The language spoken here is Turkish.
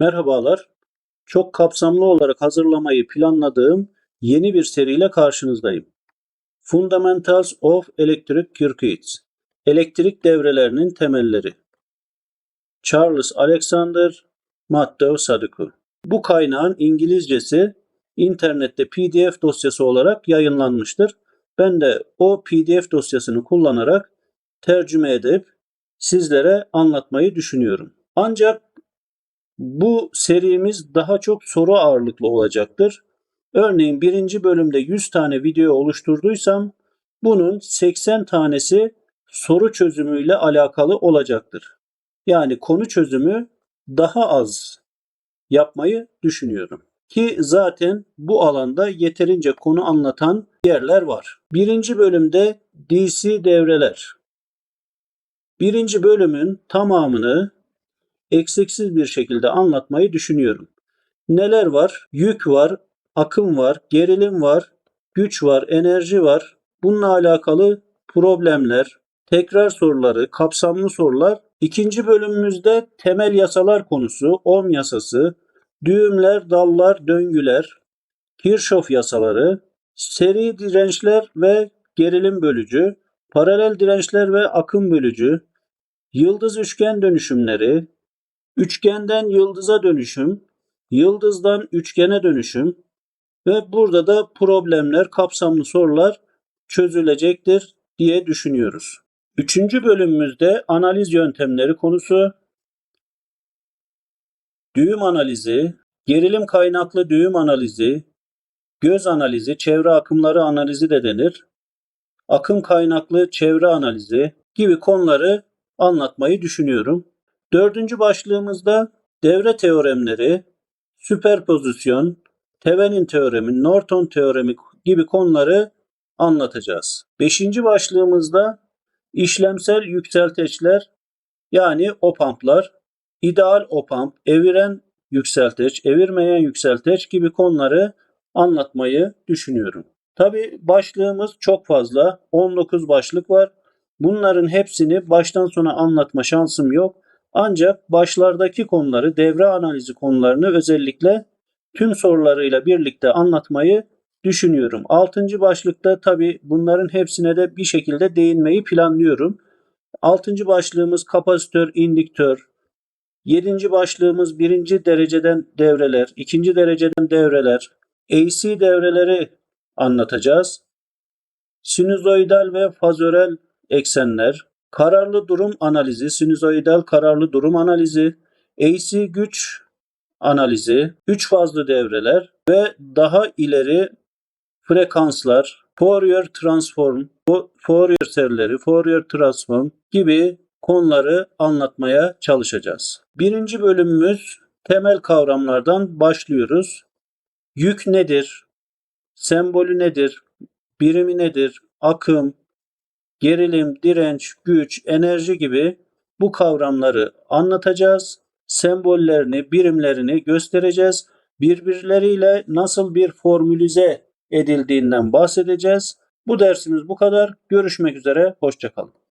Merhabalar. Çok kapsamlı olarak hazırlamayı planladığım yeni bir seriyle karşınızdayım. Fundamentals of Electric Circuits. Elektrik devrelerinin temelleri. Charles Alexander Matteo Sadiku. Bu kaynağın İngilizcesi internette PDF dosyası olarak yayınlanmıştır. Ben de o PDF dosyasını kullanarak tercüme edip sizlere anlatmayı düşünüyorum. Ancak bu serimiz daha çok soru ağırlıklı olacaktır. Örneğin birinci bölümde 100 tane video oluşturduysam bunun 80 tanesi soru çözümüyle alakalı olacaktır. Yani konu çözümü daha az yapmayı düşünüyorum. Ki zaten bu alanda yeterince konu anlatan yerler var. Birinci bölümde DC devreler. Birinci bölümün tamamını eksiksiz bir şekilde anlatmayı düşünüyorum. Neler var? Yük var, akım var, gerilim var, güç var, enerji var. Bununla alakalı problemler, tekrar soruları, kapsamlı sorular. İkinci bölümümüzde temel yasalar konusu, Ohm yasası, düğümler, dallar, döngüler, Kirchhoff yasaları, seri dirençler ve gerilim bölücü, paralel dirençler ve akım bölücü, yıldız üçgen dönüşümleri, üçgenden yıldıza dönüşüm, yıldızdan üçgene dönüşüm ve burada da problemler, kapsamlı sorular çözülecektir diye düşünüyoruz. Üçüncü bölümümüzde analiz yöntemleri konusu, düğüm analizi, gerilim kaynaklı düğüm analizi, göz analizi, çevre akımları analizi de denir, akım kaynaklı çevre analizi gibi konuları anlatmayı düşünüyorum. Dördüncü başlığımızda devre teoremleri, süperpozisyon, Thevenin teoremi, Norton teoremi gibi konuları anlatacağız. Beşinci başlığımızda işlemsel yükselteçler yani opamplar, ideal opamp, eviren yükselteç, evirmeyen yükselteç gibi konuları anlatmayı düşünüyorum. Tabi başlığımız çok fazla. 19 başlık var. Bunların hepsini baştan sona anlatma şansım yok. Ancak başlardaki konuları, devre analizi konularını özellikle tüm sorularıyla birlikte anlatmayı düşünüyorum. Altıncı başlıkta tabi bunların hepsine de bir şekilde değinmeyi planlıyorum. Altıncı başlığımız kapasitör, indüktör. Yedinci başlığımız birinci dereceden devreler, ikinci dereceden devreler, AC devreleri anlatacağız. Sinüzoidal ve fazörel eksenler, kararlı durum analizi, sinüzoidal kararlı durum analizi, AC güç analizi, üç fazlı devreler ve daha ileri frekanslar, Fourier transform, Fourier serileri, Fourier transform gibi konuları anlatmaya çalışacağız. Birinci bölümümüz temel kavramlardan başlıyoruz. Yük nedir? Sembolü nedir? Birimi nedir? Akım, gerilim, direnç, güç, enerji gibi bu kavramları anlatacağız. Sembollerini, birimlerini göstereceğiz. Birbirleriyle nasıl bir formülize edildiğinden bahsedeceğiz. Bu dersimiz bu kadar. Görüşmek üzere. Hoşçakalın.